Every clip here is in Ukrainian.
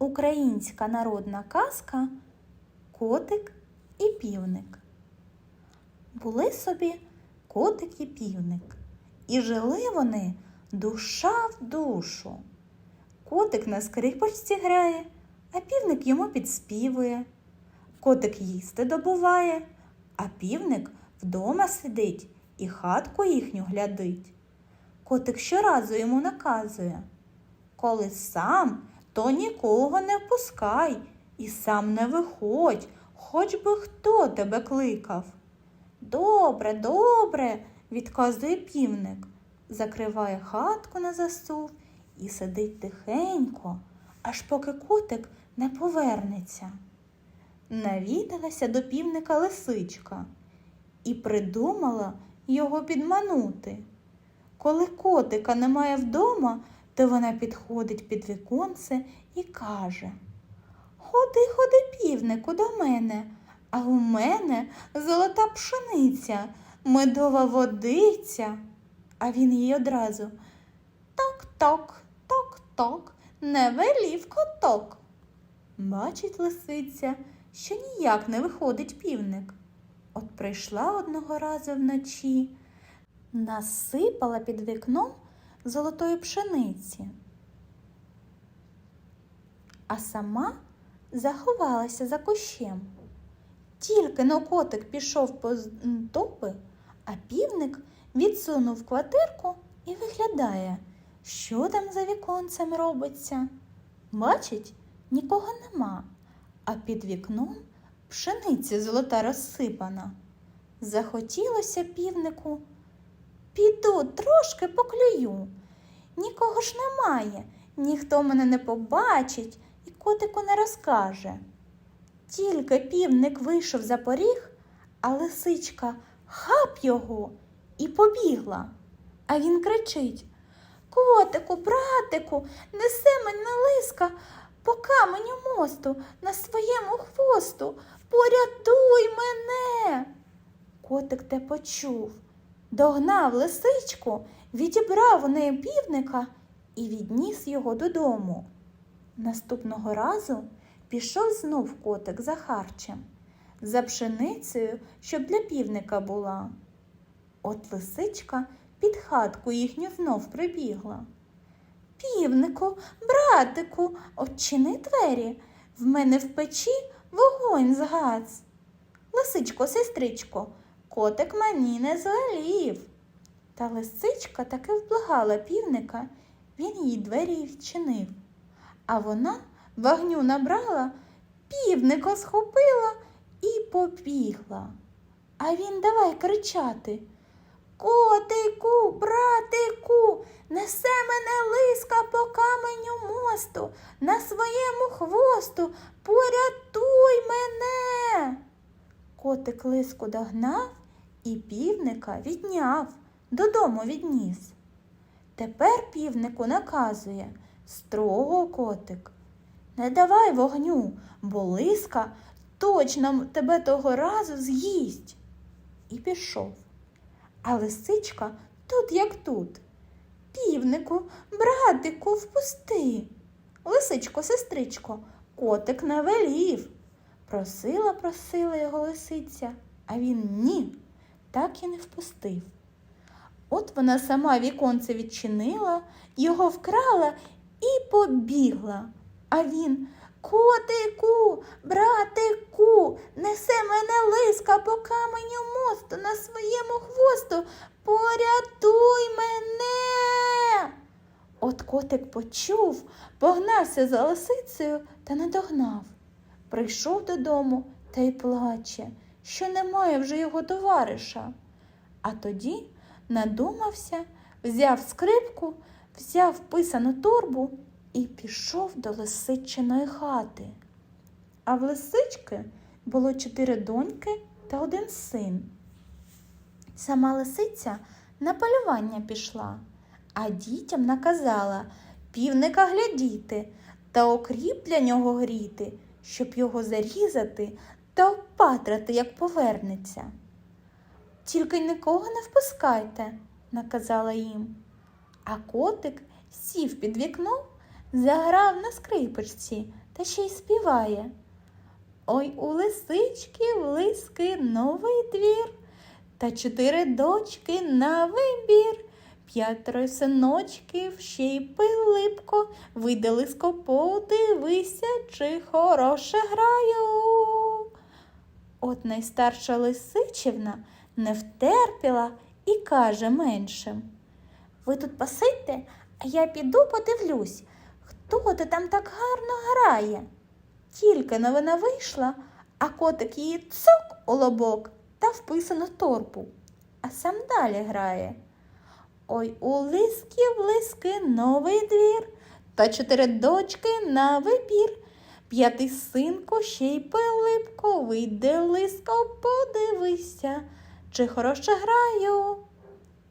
Українська народна казка Котик і півник. Були собі котик і півник, і жили вони душа в душу. Котик на скрипочці грає, а півник йому підспівує. Котик їсти добуває, а півник вдома сидить і хатку їхню глядить. Котик щоразу йому наказує. Коли сам, то нікого не впускай і сам не виходь, хоч би хто тебе кликав. Добре, добре, відказує півник, закриває хатку на засув і сидить тихенько, аж поки котик не повернеться. Навідалася до півника лисичка і придумала його підманути. Коли котика немає вдома, то вона підходить під віконце і каже Ходи, ходи, півнику, до мене, а у мене золота пшениця, медова водиця. А він їй одразу Ток-ток, ток-ток, не велів коток. Бачить лисиця, що ніяк не виходить півник. От прийшла одного разу вночі, насипала під вікном золотої пшениці, а сама заховалася за кущем. Тільки но котик пішов по топи, а півник відсунув квартирку і виглядає, що там за віконцем робиться. Бачить, нікого нема, а під вікном пшениця золота розсипана. Захотілося півнику. Піду трошки поклюю. Нікого ж немає, ніхто мене не побачить і котику не розкаже. Тільки півник вийшов за поріг, а лисичка хап його і побігла. А він кричить Котику, братику, несе мене лиска по каменю мосту на своєму хвосту. Порятуй мене. Котик те почув, догнав лисичку, відібрав у неї півника і відніс його додому. Наступного разу пішов знов котик за харчем, за пшеницею, щоб для півника була. От лисичка під хатку їхню знов прибігла. Півнику, братику, odчини двері, в мене в печі вогонь згас. Лисичко, сестричко, котик мені не звелів. Та лисичка таки вблагала півника, він їй двері відчинив. А вона вогню набрала, півника схопила і побігла. А він давай кричати. Котику, братику, несе мене лиска по каменю мосту, на своєму хвосту, порятуй мене. Котик лиску догнав і півника відняв, додому відніс. Тепер півнику наказує строго котик. Не давай вогню, бо лиска точно тебе того разу з'їсть. І пішов. А лисичка тут як тут. Півнику, братику, впусти. Лисичко, сестричко, котик не велів. Просила, просила його лисиця, а він ні, так і не впустив. От вона сама віконце відчинила, його вкрала і побігла. А він Котику, братику, несе мене лиска по каменю мосту на своєму хвосту. Порятуй мене. От котик почув, погнався за лисицею та надогнав. Прийшов додому та й плаче, що немає вже його товариша. А тоді надумався, взяв скрипку, взяв писану торбу і пішов до лисичиної хати. А в лисички було чотири доньки та один син. Сама лисиця на полювання пішла, а дітям наказала півника глядіти та окріп для нього гріти, щоб його зарізати та опатрати, як повернеться. Тільки нікого не впускайте, наказала їм. А котик сів під вікном, заграв на скрипочці та ще й співає. Ой у лисички в лиски новий двір, та чотири дочки на вибір. П'ятеро синочків, ще й пилипко, вийди лиско, подивися, чи хороше граю. От найстарша лисичівна не втерпіла і каже меншим. Ви тут посидьте, а я піду подивлюсь, хто то там так гарно грає. Тільки новина вийшла, а котик її цок у лобок та вписано торбу, а сам далі грає. Ой у лиски лиски новий двір, та чотири дочки на вибір. П'ятий синко, ще й пилипко, вийди лиско, подивися, чи хороше граю.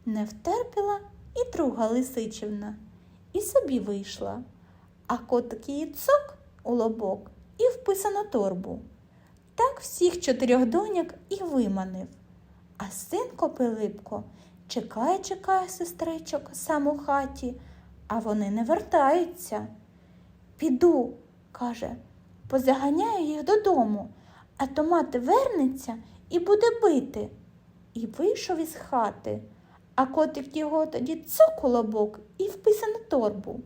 Не втерпіла і друга лисичівна, і собі вийшла, а котик її цок у лобок і вписано торбу. Так всіх чотирьох доняк і виманив. А синко Пилипко чекає, чекає сестричок сам у хаті, а вони не вертаються. Піду, каже, позаганяю їх додому, а то мати вернеться і буде бити. І вийшов із хати, а котик його тоді цок у і вписано торбу.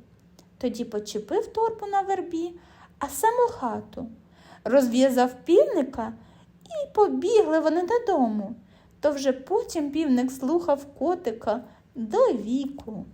Тоді почепив торбу на вербі, а сам у хату, розв'язав півника і побігли вони додому. То вже потім півник слухав котика до віку.